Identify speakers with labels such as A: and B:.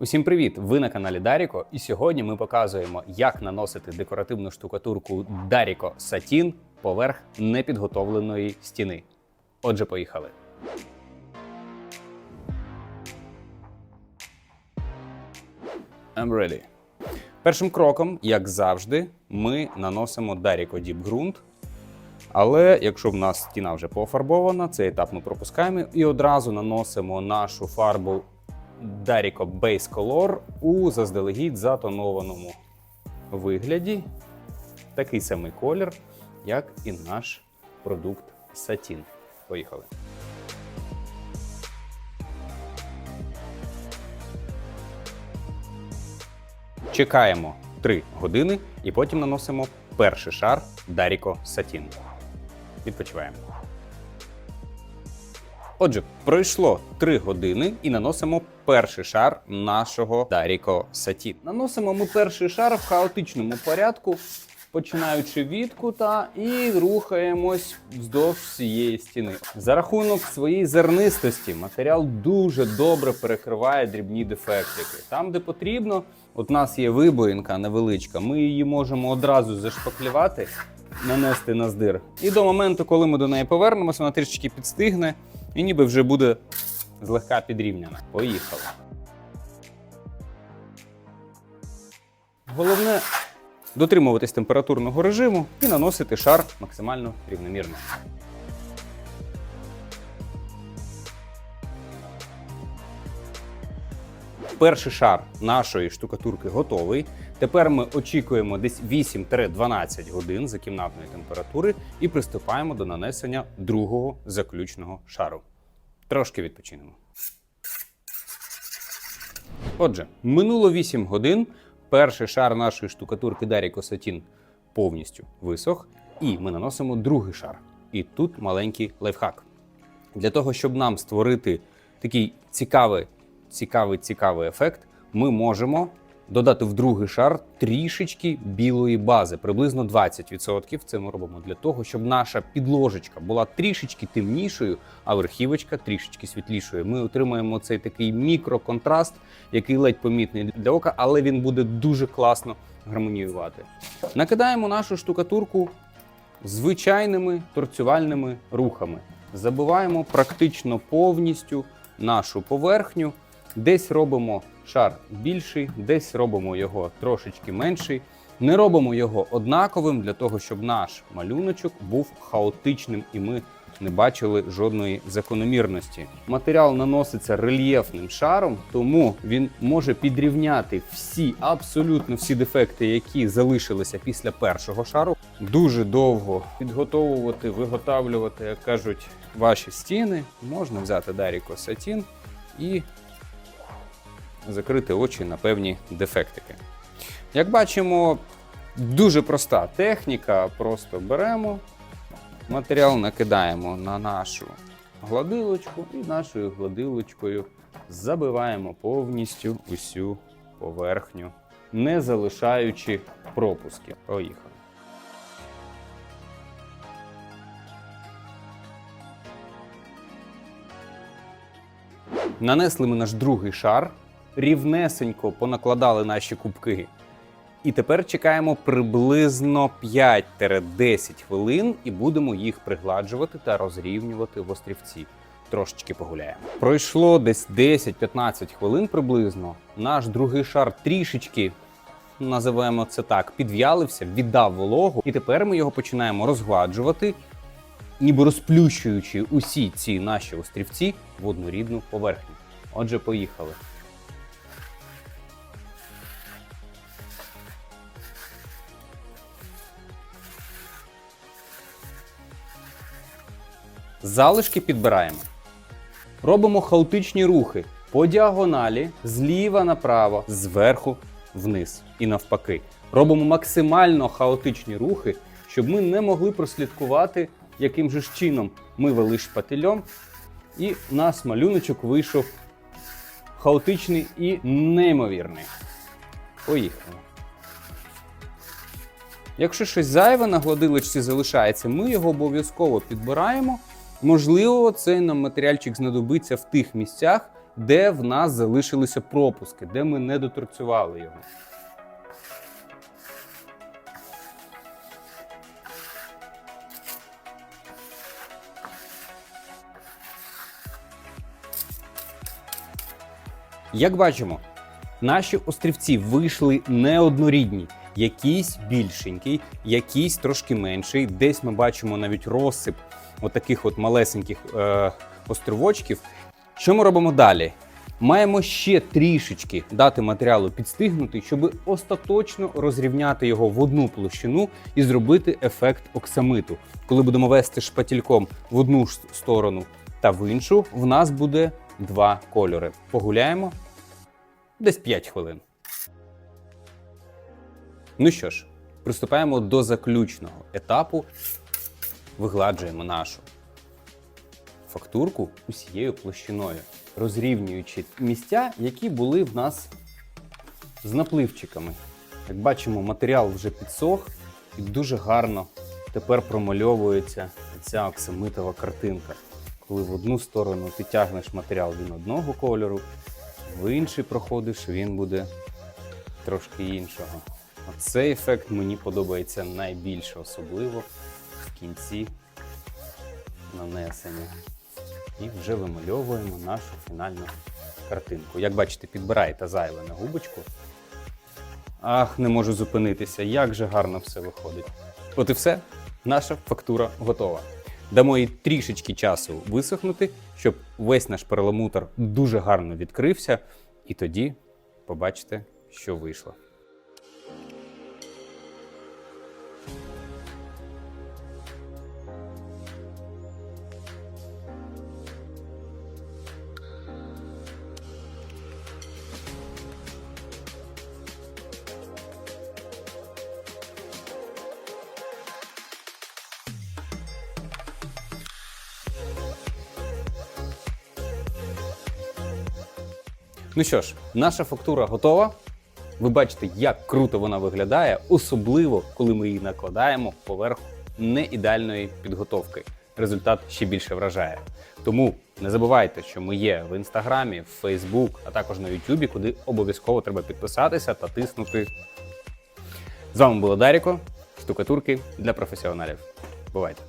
A: Усім привіт! Ви на каналі Даріко, і сьогодні ми показуємо, як наносити декоративну штукатурку Даріко Satin поверх непідготовленої стіни. Отже, поїхали. I'm ready. Першим кроком, як завжди, ми наносимо Даріко Deep Grunt. Але якщо в нас стіна вже пофарбована, цей етап ми пропускаємо і одразу наносимо нашу фарбу Darico Base Color у заздалегідь затонованому вигляді. Такий самий колір, як і наш продукт Satin. Поїхали. Чекаємо 3 години і потім наносимо перший шар Darico Satin. Відпочиваємо. Отже, пройшло 3 години і наносимо перший шар нашого Darico Satin. Наносимо ми перший шар в хаотичному порядку, починаючи від кута і рухаємось вздовж всієї стіни. За рахунок своєї зернистості матеріал дуже добре перекриває дрібні дефектики. Там, де потрібно, от у нас є вибоїнка невеличка, ми її можемо одразу зашпаклювати, нанести на здир. І до моменту, коли ми до неї повернемося, вона трішечки підстигне і ніби вже буде злегка підрівняна. Поїхали. Головне дотримуватись температурного режиму і наносити шар максимально рівномірно. Перший шар нашої штукатурки готовий. Тепер ми очікуємо десь 8-12 годин за кімнатної температури і приступаємо до нанесення другого заключного шару. Трошки відпочинемо. Отже, минуло 8 годин. Перший шар нашої штукатурки Darico Satin повністю висох, і ми наносимо другий шар. І тут маленький лайфхак. Для того, щоб нам створити такий цікавий, цікавий, цікавий ефект, ми можемо додати в другий шар трішечки білої бази, приблизно 20%. Це ми робимо для того, щоб наша підложечка була трішечки темнішою, а верхівочка трішечки світлішою. Ми отримаємо цей такий мікроконтраст, який ледь помітний для ока, але він буде дуже класно гармоніювати. Накидаємо нашу штукатурку звичайними торцювальними рухами. Забиваємо практично повністю нашу поверхню. Десь робимо шар більший, десь робимо його трошечки менший. Не робимо його однаковим для того, щоб наш малюночок був хаотичним і ми не бачили жодної закономірності. Матеріал наноситься рельєфним шаром, тому він може підрівняти всі, абсолютно всі дефекти, які залишилися після першого шару. Дуже довго підготовувати, виготовлювати, як кажуть, ваші стіни. Можна взяти Darico Satin і закрити очі на певні дефектики. Як бачимо, дуже проста техніка. Просто беремо матеріал, накидаємо на нашу гладилочку і нашою гладилочкою забиваємо повністю усю поверхню, не залишаючи пропусків. Поїхали. Нанесли ми наш другий шар, рівнесенько понакладали наші кубки. І тепер чекаємо приблизно 5-10 хвилин і будемо їх пригладжувати та розрівнювати в острівці. Трошечки погуляємо. Пройшло десь 10-15 хвилин приблизно. Наш другий шар трішечки, називаємо це так, підв'ялився, віддав вологу. І тепер ми його починаємо розгладжувати, ніби розплющуючи усі ці наші острівці в однорідну поверхню. Отже, поїхали. Залишки підбираємо. Робимо хаотичні рухи по діагоналі, зліва направо, зверху вниз і навпаки. Робимо максимально хаотичні рухи, щоб ми не могли прослідкувати, яким же чином ми вели шпательом, і у нас малюночок вийшов хаотичний і неймовірний. Поїхали. Якщо щось зайве на гладилочці залишається, ми його обов'язково підбираємо. Можливо, цей нам матеріальчик знадобиться в тих місцях, де в нас залишилися пропуски, де ми не доторцювали його. Як бачимо, наші острівці вийшли неоднорідні. Якийсь більшенький, якийсь трошки менший. Десь ми бачимо навіть розсип отаких от малесеньких е, островочків. Що ми робимо далі? Маємо ще трішечки дати матеріалу підстигнути, щоб остаточно розрівняти його в одну площину і зробити ефект оксамиту. Коли будемо вести шпатільком в одну сторону та в іншу, в нас буде два кольори. Погуляємо десь 5 хвилин. Ну що ж, приступаємо до заключного етапу. Вигладжуємо нашу фактурку усією площиною, розрівнюючи місця, які були в нас з напливчиками. Як бачимо, матеріал вже підсох і дуже гарно тепер промальовується ця оксамитова картинка. Коли в одну сторону ти тягнеш матеріал він одного кольору, в інший проходиш, він буде трошки іншого. Оцей ефект мені подобається найбільше, особливо кінці нанесення. І вже вимальовуємо нашу фінальну картинку. Як бачите, підбираєте зайве на губочку. Ах, не можу зупинитися, як же гарно все виходить. От і все, наша фактура готова. Дамо їй трішечки часу висохнути, щоб весь наш перламутр дуже гарно відкрився, і тоді побачите, що вийшло. Ну що ж, наша фактура готова. Ви бачите, як круто вона виглядає, особливо коли ми її накладаємо поверх неідеальної підготовки. Результат ще більше вражає. Тому не забувайте, що ми є в інстаграмі, в Фейсбук, а також на Ютубі, куди обов'язково треба підписатися та тиснути. З вами було Даріко, штукатурки для професіоналів. Бувайте!